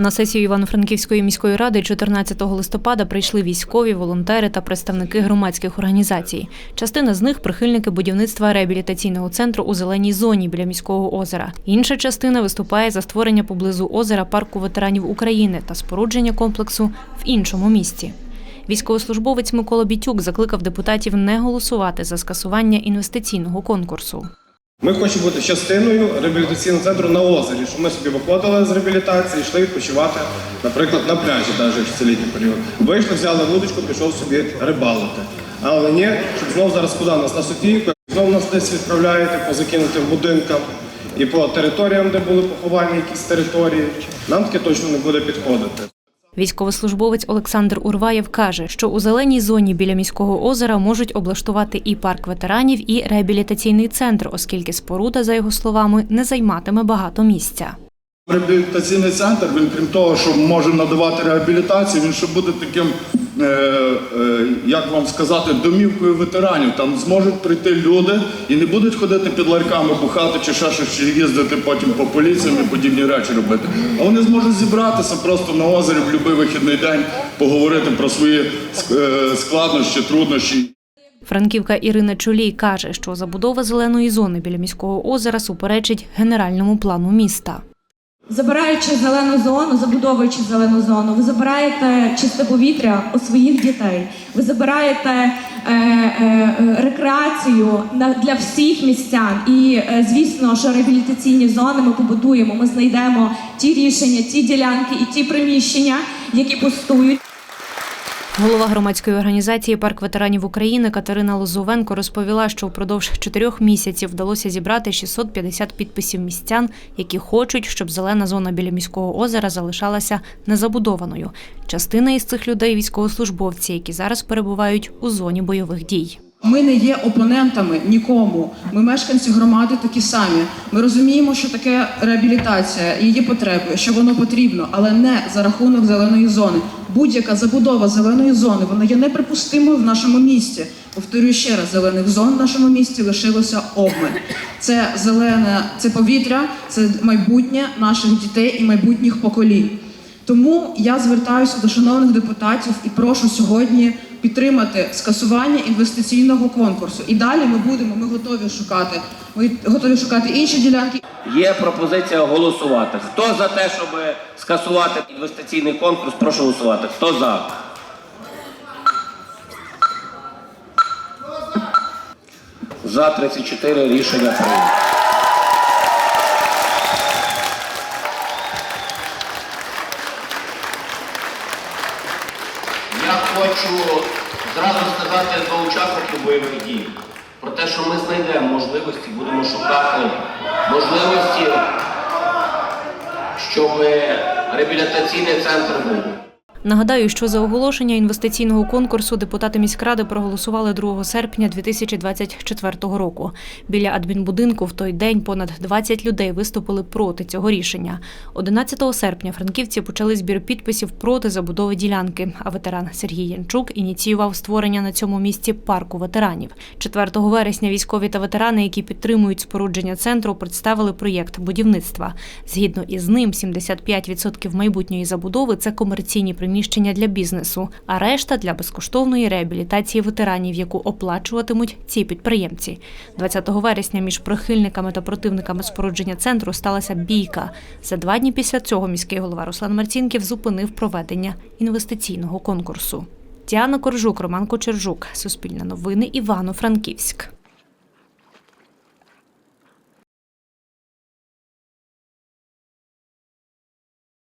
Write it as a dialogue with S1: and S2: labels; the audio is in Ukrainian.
S1: На сесію Івано-Франківської міської ради 14 листопада прийшли військові, волонтери та представники громадських організацій. Частина з них прихильники будівництва реабілітаційного центру у зеленій зоні біля міського озера. Інша частина виступає за створення поблизу озера парку ветеранів України та спорудження комплексу в іншому місті. Військовослужбовець Микола Бітюк закликав депутатів не голосувати за скасування інвестиційного конкурсу.
S2: Ми хочемо бути частиною реабілітаційного центру на озері, щоб ми собі виходили з реабілітації, йшли відпочивати, наприклад, на пляжі, навіть в цілітній період. Вийшли, взяли вудочку, пішов собі рибалити. Але ні, щоб знову зараз куди нас на Софійку, знову нас десь відправляєте по закинутим будинкам і по територіям, де були поховані якісь території. Нам таке точно не буде підходити.
S1: Військовослужбовець Олександр Урваєв каже, що у зеленій зоні біля міського озера можуть облаштувати і парк ветеранів, і реабілітаційний центр, оскільки споруда, за його словами, не займатиме багато місця.
S3: Реабілітаційний центр, він крім того, що може надавати реабілітацію, він ще буде таким, як вам сказати, домівкою ветеранів. Там зможуть прийти люди і не будуть ходити під ларьками, бухати чи ще чи їздити потім по поліціям і подібні речі робити. А вони зможуть зібратися просто на озері в будь-який вихідний день, поговорити про свої е, складнощі, труднощі.
S1: Франківка Ірина Чолій каже, що забудова зеленої зони біля міського озера суперечить генеральному плану міста.
S4: Забираючи зелену зону, забудовуючи зелену зону, ви забираєте чисте повітря у своїх дітей. Ви забираєте е, е, рекреацію для всіх містян. І е, звісно, що реабілітаційні зони ми побудуємо. Ми знайдемо ті рішення, ті ділянки і ті приміщення, які пустують.
S1: Голова громадської організації Парк ветеранів України Катерина Лозовенко розповіла, що впродовж чотирьох місяців вдалося зібрати 650 підписів містян, які хочуть, щоб зелена зона біля міського озера залишалася незабудованою. Частина із цих людей військовослужбовці, які зараз перебувають у зоні бойових дій.
S5: Ми не є опонентами нікому. Ми мешканці громади такі самі. Ми розуміємо, що таке реабілітація, її потреби, що воно потрібно, але не за рахунок зеленої зони. Будь-яка забудова зеленої зони вона є неприпустимою в нашому місті. Повторюю ще раз, зелених зон в нашому місті лишилося обмаль. Це зелене, це повітря, це майбутнє наших дітей і майбутніх поколінь. Тому я звертаюся до шановних депутатів і прошу сьогодні підтримати скасування інвестиційного конкурсу. І далі ми будемо, ми готові шукати. Ми готові шукати інші ділянки.
S6: Є пропозиція голосувати. Хто за те, щоб скасувати інвестиційний конкурс, прошу голосувати. Хто за? За 34 рішення прийнято. Я хочу зразу сказати до учасників бойових дій про те, що ми знайдемо можливості, будемо шукати можливості, щоб реабілітаційний центр був.
S1: Нагадаю, що за оголошення інвестиційного конкурсу депутати міськради проголосували 2 серпня 2024 року. Біля адмінбудинку в той день понад 20 людей виступили проти цього рішення. 11 серпня франківці почали збір підписів проти забудови ділянки. А ветеран Сергій Янчук ініціював створення на цьому місці парку ветеранів. 4 вересня військові та ветерани, які підтримують спорудження центру, представили проєкт будівництва. Згідно із ним, 75% майбутньої забудови це комерційні приміщення для бізнесу, а решта для безкоштовної реабілітації ветеранів, яку оплачуватимуть ці підприємці. 20 вересня між прихильниками та противниками спорудження центру сталася бійка. За два дні після цього міський голова Руслан Марцінків зупинив проведення інвестиційного конкурсу. Діана Коржук, Роман Кочержук, Суспільне новини, Івано-Франківськ.